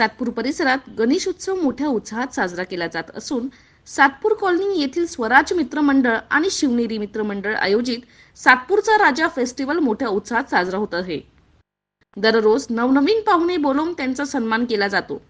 सातपूर परिसरात गणेश उत्सव मोठ्या उत्साहात साजरा केला जात असून सातपूर कॉलनी येथील स्वराज मित्र मंडळ आणि शिवनेरी मित्र मंडळ आयोजित सातपूरचा राजा फेस्टिवल मोठ्या उत्साहात साजरा होत आहे. दररोज नवनवीन पाहुणे बोलवून त्यांचा सन्मान केला जातो.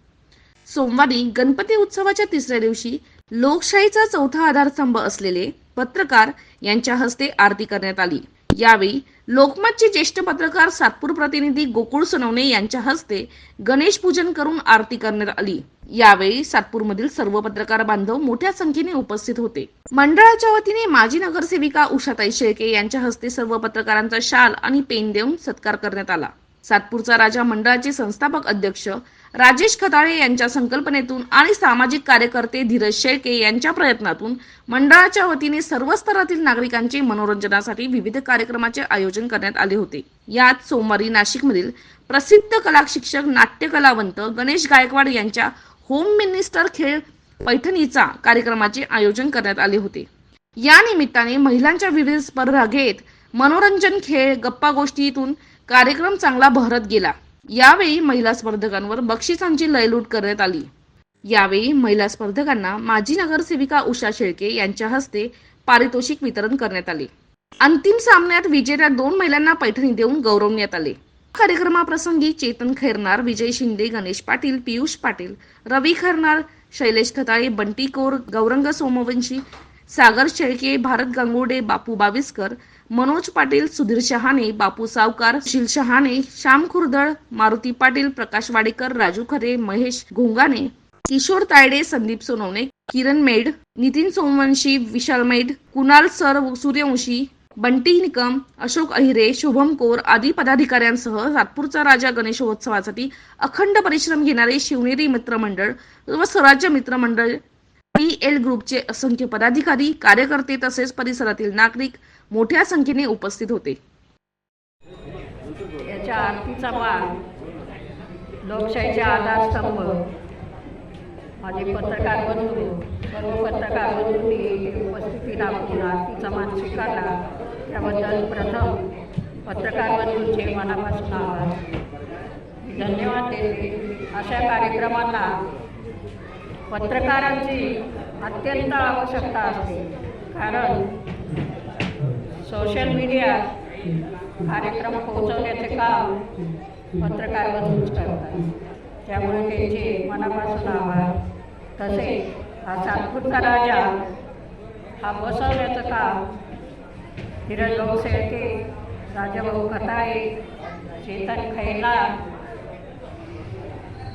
सोमवारी गणपती उत्सवाच्या तिसऱ्या दिवशी लोकशाहीचा चौथा आधारस्तंभ असलेले पत्रकार यांच्या हस्ते आरती करण्यात आली. यावेळी लोकमतचे ज्येष्ठ पत्रकार सातपूर प्रतिनिधी गोकुळ सोनवणे यांच्या हस्ते गणेश पूजन करून आरती करण्यात आली. यावेळी सातपूरमधील सर्व पत्रकार बांधव मोठ्या संख्येने उपस्थित होते. मंडळाच्या वतीने माजी नगरसेविका उषाताई शेळके यांच्या हस्ते सर्व पत्रकारांचा शाल आणि पेन देऊन सत्कार करण्यात आला. सातपूरचा राजा मंडळाचे संस्थापक अध्यक्ष राजेश खताळे यांच्या संकल्पनेतून आणि सामाजिक कार्यकर्ते धीरज शेळके यांच्या प्रयत्नातून मंडळाच्या वतीने सर्व स्तरातील नागरिकांचे मनोरंजनासाठी विविध कार्यक्रमाचे आयोजन करण्यात आले होते. यात सोमवारी नाशिकमधील प्रसिद्ध कला शिक्षक नाट्य कलावंत गणेश गायकवाड यांच्या होम मिनिस्टर खेळ पैठणीचा कार्यक्रमाचे आयोजन करण्यात आले होते. या निमित्ताने महिलांच्या विविध स्पर्धा घेत मनोरंजन खेळ गप्पा गोष्टीतून कार्यक्रम चांगला बहरत गेला. यावेळी महिला स्पर्धकांवर बक्षिसांची लयलूट करण्यात आली. यावेळी महिला स्पर्धकांना माजी नगरसेविका उषा शेळके यांच्या हस्ते पारितोषिक वितरण करण्यात आले. अंतिम सामन्यात विजेत्या दोन महिलांना पैठणी देऊन गौरवण्यात आले. कार्यक्रमाप्रसंगी चेतन खैरनार विजय शिंदे गणेश पाटील पियुष पाटील रवी खैरनार शैलेश खताळे बंटी कोर गौरंग सोमवंशी सागर शेळके भारत गांगुडे बापू बाविस्कर मनोज पाटील सुधीर शहाणे बापू सावकार शिल शहाणे श्याम खुर्दळ मारुती पाटील प्रकाश Wadekar Raju Khare Mahesh Ghongane Kishor Tayde Sandeep Sonawane Kiran made Nitin Somvanshi Vishal made Kunal sir Suryavanshi Bunty Nikam Ashok Ahire Shubham core आदी पदाधिकाऱ्यांसह सातपूरचा राजा गणेशोत्सवासाठी अखंड परिश्रम घेणारे शिवनेरी मित्रमंडळ व स्वराज्य मित्रमंडळ पी एल ग्रुपचे असंख्य पदाधिकारी कार्यकर्ते तसेच परिसरातील नागरिक मोठ्या संख्येने उपस्थित होते. याच्या आरतीचा मान लोकशाहीचे आधारस्तंभ माझे पत्रकार बंधू सर्व पत्रकार बंधूंनी उपस्थिती दाखवून आरतीचा मान स्वीकारला. त्याबद्दल प्रथम पत्रकार बंधूंचे मनापासून आभार. धन्यवाद. देते अशा कार्यक्रमांना पत्रकारांची अत्यंत आवश्यकता असते. कारण सोशल मीडिया कार्यक्रम पोहोचवण्याचे काम पत्रकार बंधूच करतात. त्यामुळे त्यांचे मनापासून आभार. तसेच हा सातपुरचा राजा हा बसवण्याचं काम धीरज भाऊ शेळके राजाभाऊ खताळे चेतन खैला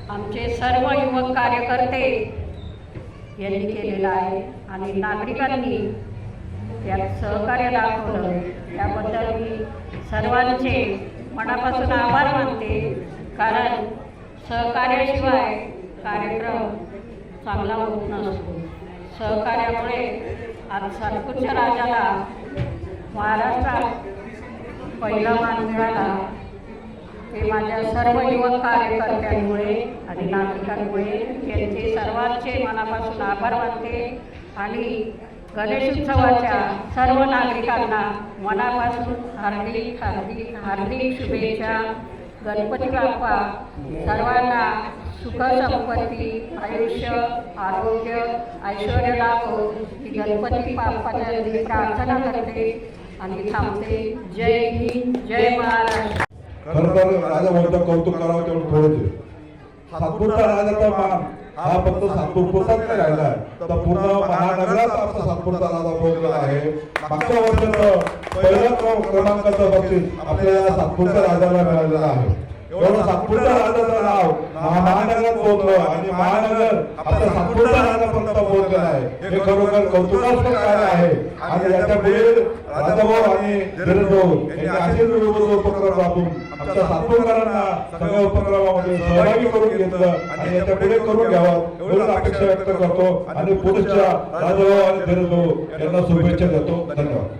आमचे सर्व युवक कार्यकर्ते यांनी केलेलं आहे. आणि नागरिकांनी यात सहकार्य दाखवलं. त्याबद्दल मी सर्वांचे मनापासून आभार मानते. कारण सहकार्याशिवाय कार्यक्रम चांगला होत नसतो. सहकार्यामुळे आज सातपूरच्या राजाला महाराष्ट्रात पहिला मान मिळाला. ते माझ्या सर्व युवक कार्यकर्त्यांमुळे आणि नागरिकांमुळे यांचे सर्वांचे मनापासून आभार मानते आणि गणेशोत्सवाच्या सर्व नागरिकांना मनापासून हार्दिक हार्दिक हार्दिक शुभेच्छा. गणपती बाप्पा सर्वांना सुख संपत्ती आयुष्य आरोग्य ऐश्वर लाभ ही गणपती बाप्पाच्या प्रार्थना करते आणि थांबते. जय हिंद जय महाराष्ट्र. खरं तर राजा म्हणतो कौतुक करावं तेवढं थोडंच आहे. सातपूरचा राजाचा मान हा फक्त सातपूर पुरताच नाही राहिला आहे. तर पूर्ण महानगरात आमचा सातपूरचा राजा पोहोचलेला आहे. मागच्या वर्षाचं पहिलं क्रमांकाचं बक्षीस आपल्या सातपूरच्या राजाला मिळालेलं आहे. एवढं सातपूरच्या राजाचं नाव. महा- महानगरात आणि महानगर आपल्या सातपूरच्या राजापर्यंत पोहोचलेलं आहे हे खरोखर कौतुकास्पद कार्य आहे. आणि याच्यापुढे राजाभाऊ आणि धीरज भाऊ यांनी असेच विविध उपक्रम आमच्या सातपूरकरांना सगळ्या उपक्रमामध्ये सहभागी करून घेतलं. आणि याच्यापुढे करून घ्यावं. एवढीच अपेक्षा व्यक्त करतो. आणि पुढच्या राजाभाऊ आणि यांना शुभेच्छा देतो. धन्यवाद.